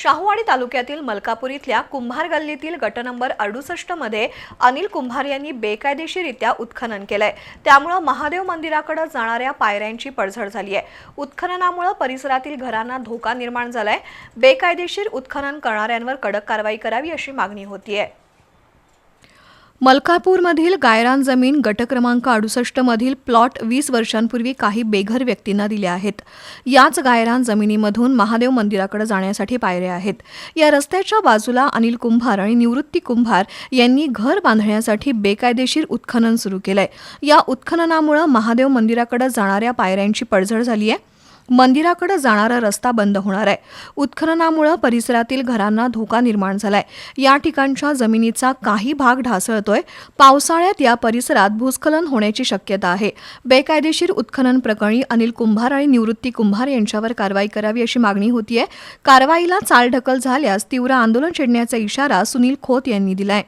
शाहूवाडी तालुक्यातील मलकापूर इथल्या कुंभार गल्लीतील गट नंबर अडुसष्टमध्ये अनिल कुंभार यांनी बेकायदेशीरित्या उत्खनन केलंय. त्यामुळं महादेव मंदिराकडे जाणाऱ्या पायऱ्यांची पडझड झाली आहे उत्खननामुळे परिसरातील घरांना धोका निर्माण झालाय. बेकायदेशीर उत्खनन करणाऱ्यांवर कडक कारवाई करावी अशी मागणी होतीये. मलकापूरमधील गायरान जमीन गट क्रमांक प्लॉट वीस वर्षांपूर्वी काही बेघर व्यक्तींना दिल्या आहेत. याच गायरान जमिनीमधून महादेव मंदिराकडे जाण्यासाठी पायऱ्या आहेत. या रस्त्याच्या बाजूला अनिल कुंभार आणि निवृत्ती कुंभार यांनी घर बांधण्यासाठी बेकायदेशीर उत्खनन सुरू केलंय. या उत्खननामुळे महादेव मंदिराकडे जाणाऱ्या पायऱ्यांची पडझड झाली आहे मंदिराकडे जाणारा रस्ता बंद होणार आहे. उत्खननामुळे परिसरातील घरांना धोका निर्माण झालाय. या ठिकाणच्या जमिनीचा काही भाग ढासळतोय. पावसाळ्यात या परिसरात भूस्खलन होण्याची शक्यता आहे. बेकायदेशीर उत्खनन प्रकरणी अनिल कुंभार आणि निवृत्ती कुंभार यांच्यावर कारवाई करावी अशी मागणी होतीये. कारवाईला चालढकल झाल्यास तीव्र आंदोलन छेडण्याचा इशारा सुनील खोत यांनी दिलाय.